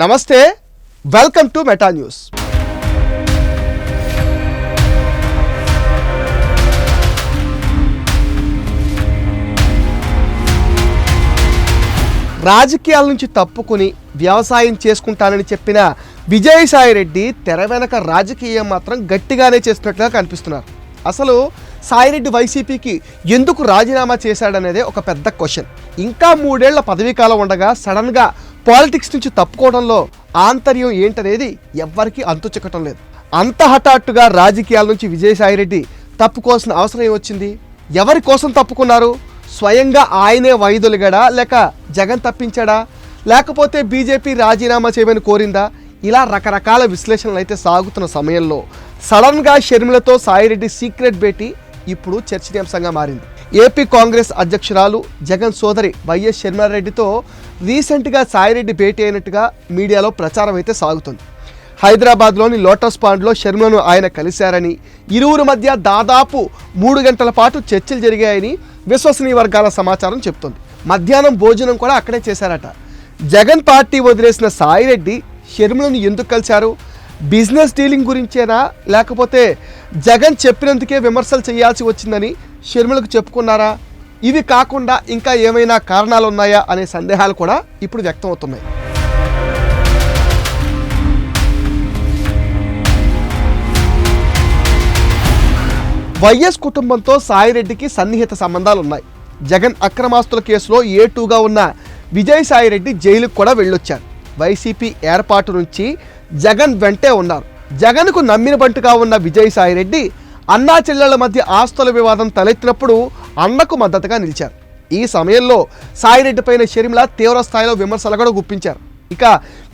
నమస్తే welcome to meta news. రాజకీయాల నుంచి తప్పుకుని వ్యవసాయం చేసుకుంటానని చెప్పిన విజయసాయి రెడ్డి తెర వెనక రాజకీయం మాత్రం గట్టిగానే చేస్తున్నట్లుగా కనిపిస్తున్నారు. అసలు సాయిరెడ్డి వైసీపీకి ఎందుకు రాజీనామా చేశాడనేదే ఒక పెద్ద క్వశ్చన్. ఇంకా మూడేళ్ళ పదవీ కాలం ఉండగా సడన్గా పాలిటిక్స్ నుంచి తప్పుకోవడంలో ఆంతర్యం ఏంటనేది ఎవ్వరికీ అంతు చిక్కటం లేదు. అంత హఠాత్తుగా రాజకీయాల నుంచి విజయసాయిరెడ్డి తప్పుకోవాల్సిన అవసరం ఏమొచ్చింది? ఎవరి కోసం తప్పుకున్నారు? స్వయంగా ఆయనే వైదొలిగాడా? లేక జగన్ తప్పించాడా? లేకపోతే బీజేపీ రాజీనామా చేయమని కోరిందా? ఇలా రకరకాల విశ్లేషణలు అయితే సాగుతున్న సమయంలో సడన్గా షర్మిలతో సాయిరెడ్డి సీక్రెట్ భేటీ ఇప్పుడు చర్చనీయాంశంగా మారింది. ఏపీ కాంగ్రెస్ అధ్యక్షురాలు జగన్ సోదరి వైఎస్ షర్మిలారెడ్డితో రీసెంట్గా సాయిరెడ్డి భేటీ అయినట్టుగా మీడియాలో ప్రచారం అయితే సాగుతుంది. హైదరాబాద్లోని లోటస్ పాండ్లో శర్మను ఆయన కలిశారని ఇరువురు మధ్య దాదాపు మూడు గంటల పాటు చర్చలు జరిగాయని విశ్వసనీయ వర్గాల సమాచారం చెప్తుంది మధ్యాహ్నం భోజనం కూడా అక్కడే చేశారట. జగన్ పార్టీ వదిలేసిన సాయిరెడ్డి షర్మిలను ఎందుకు కలిశారు? బిజినెస్ డీలింగ్ గురించేనా? లేకపోతే జగన్ చెప్పినందుకే విమర్శలు చేయాల్సి వచ్చిందని షర్మిలకు చెప్పుకున్నారా? ఇవి కాకుండా ఇంకా ఏమైనా కారణాలు ఉన్నాయా అనే సందేహాలు కూడా ఇప్పుడు వ్యక్తం అవుతున్నాయి వైఎస్ కుటుంబంతో సాయిరెడ్డికి సన్నిహిత సంబంధాలు ఉన్నాయి జగన్ అక్రమాస్తుల కేసులో ఏ టూగా ఉన్న విజయ్ సాయిరెడ్డి జైలుకు కూడా వెళ్ళొచ్చారు. వైసీపీ ఏర్పాటు నుంచి జగన్ వెంటే ఉన్నారు. జగన్కు నమ్మిన బంటుగా ఉన్న విజయసాయిరెడ్డి అన్నా చెల్లెళ్ళ మధ్య ఆస్తుల వివాదం తలెత్తినప్పుడు అన్నకు మద్దతుగా నిలిచారు. ఈ సమయంలో సాయిరెడ్డి పైన షర్మిల తీవ్ర స్థాయిలో విమర్శలు కూడా గుప్పించారు. ఇక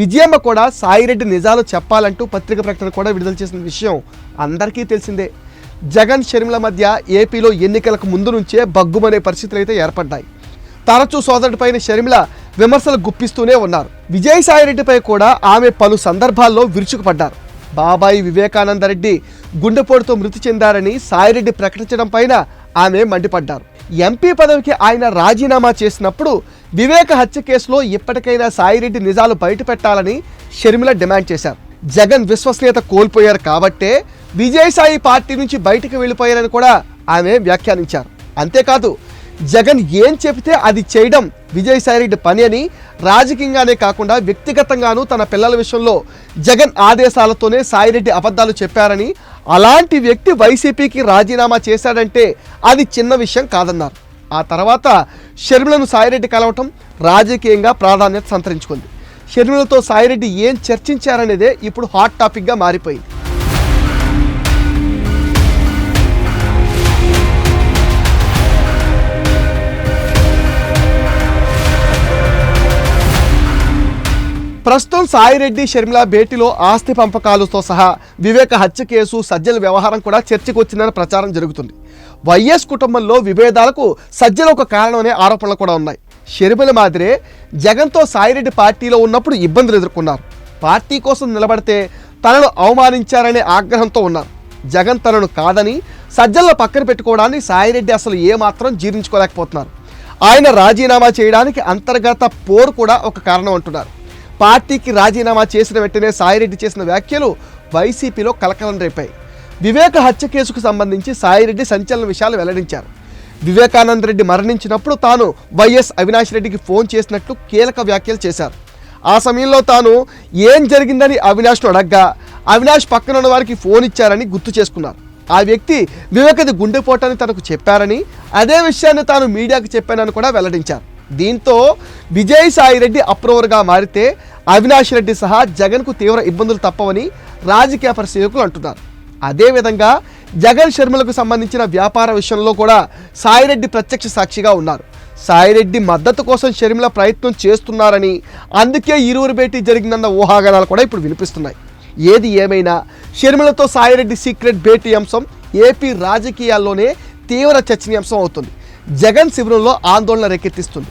విజయమ్మ కూడా సాయిరెడ్డి నిజాలు చెప్పాలంటూ పత్రిక ప్రకటన కూడా విడుదల చేసిన విషయం అందరికీ తెలిసిందే. జగన్ షర్మిల మధ్య ఏపీలో ఎన్నికలకు ముందు నుంచే బగ్గుమనే పరిస్థితులు అయితే ఏర్పడ్డాయి. తరచూ సోదరుడిపైన షర్మిల విమర్శలు గుప్పిస్తూనే ఉన్నారు. విజయసాయిరెడ్డిపై కూడా ఆమె పలు సందర్భాల్లో విరుచుకుపడ్డారు. బాబాయి వివేకానందరెడ్డి గుండెపోటుతో మృతి చెందారని సాయిరెడ్డి ప్రకటించడం పైన ఆమె మండిపడ్డారు. ఎంపీ పదవికి ఆయన రాజీనామా చేసినప్పుడు వివేక హత్య కేసులో ఇప్పటికైనా సాయిరెడ్డి నిజాలు బయటపెట్టాలని షర్మిల డిమాండ్ చేశారు. జగన్ విశ్వసనీయత కోల్పోయారు కాబట్టే విజయసాయి పార్టీ నుంచి బయటకు వెళ్ళిపోయారని కూడా ఆమె వ్యాఖ్యానించారు. అంతేకాదు జగన్ ఏం చెబితే అది చేయడం విజయసాయిరెడ్డి పని అని రాజకీయంగానే కాకుండా వ్యక్తిగతంగానూ తన పిల్లల విషయంలో జగన్ ఆదేశాలతోనే సాయిరెడ్డి అబద్ధాలు చెప్పారని అలాంటి వ్యక్తి వైసీపీకి రాజీనామా చేశాడంటే అది చిన్న విషయం కాదన్నారు. ఆ తర్వాత షర్మిలను సాయిరెడ్డి కలవటం రాజకీయంగా ప్రాధాన్యత సంతరించుకుంది. షర్మిలతో సాయిరెడ్డి ఏం చర్చించారనేదే ఇప్పుడు హాట్ టాపిక్గా మారిపోయింది. ప్రస్తుతం సాయిరెడ్డి షర్మిల భేటీలో ఆస్తి పంపకాలతో సహా వివేక హత్య కేసు సజ్జల వ్యవహారం కూడా చర్చకు వచ్చిందని ప్రచారం జరుగుతుంది. వైఎస్ కుటుంబంలో విభేదాలకు సజ్జల ఒక కారణమనే ఆరోపణలు కూడా ఉన్నాయి. షర్మిల మాదిరే జగన్తో సాయిరెడ్డి పార్టీలో ఉన్నప్పుడు ఇబ్బందులు ఎదుర్కొన్నారు. పార్టీ కోసం నిలబడితే తనను అవమానించారనే ఆగ్రహంతో ఉన్నారు. జగన్ తనను కాదని సజ్జలను పక్కన పెట్టుకోవడాన్ని సాయిరెడ్డి అసలు ఏమాత్రం జీర్ణించుకోలేకపోతున్నారు. ఆయన రాజీనామా చేయడానికి అంతర్గత పోరు కూడా ఒక కారణం అంటున్నారు. పార్టీకి రాజీనామా చేసిన వెంటనే సాయిరెడ్డి చేసిన వ్యాఖ్యలు వైసీపీలో కలకలం రేపాయి. వివేక హత్య కేసుకు సంబంధించి సాయిరెడ్డి సంచలన విషయాలు వెల్లడించారు. వివేకానంద రెడ్డి మరణించినప్పుడు తాను వైఎస్ అవినాష్ రెడ్డికి ఫోన్ చేసినట్లు కీలక వ్యాఖ్యలు చేశారు. ఆ సమయంలో తాను ఏం జరిగిందని అవినాష్ను అడగ్గా అవినాష్ పక్కన ఉన్న వారికి ఫోన్ ఇచ్చారని గుర్తు చేసుకున్నారు. ఆ వ్యక్తి వివేకది గుండెపోటని తనకు చెప్పారని అదే విషయాన్ని తాను మీడియాకు చెప్పానని కూడా వెల్లడించారు. దీంతో విజయ్ సాయిరెడ్డి అప్రూవర్గా మారితే అవినాష్ రెడ్డి సహా జగన్కు తీవ్ర ఇబ్బందులు తప్పవని రాజకీయ పరిశీలకులు అంటున్నారు. అదేవిధంగా జగన్ శర్మలకు సంబంధించిన వ్యాపార విషయంలో కూడా సాయిరెడ్డి ప్రత్యక్ష సాక్షిగా ఉన్నారు. సాయిరెడ్డి మద్దతు కోసం షర్మిల ప్రయత్నం చేస్తున్నారని అందుకే ఇరువురు భేటీ జరిగిందన్న ఊహాగానాలు కూడా ఇప్పుడు వినిపిస్తున్నాయి. ఏది ఏమైనా షర్మిలతో సాయిరెడ్డి సీక్రెట్ భేటీ అంశం ఏపీ రాజకీయాల్లోనే తీవ్ర చర్చనీయాంశం అవుతుంది. జగన్ శిబిరంలో ఆందోళన రేకెత్తిస్తుంది.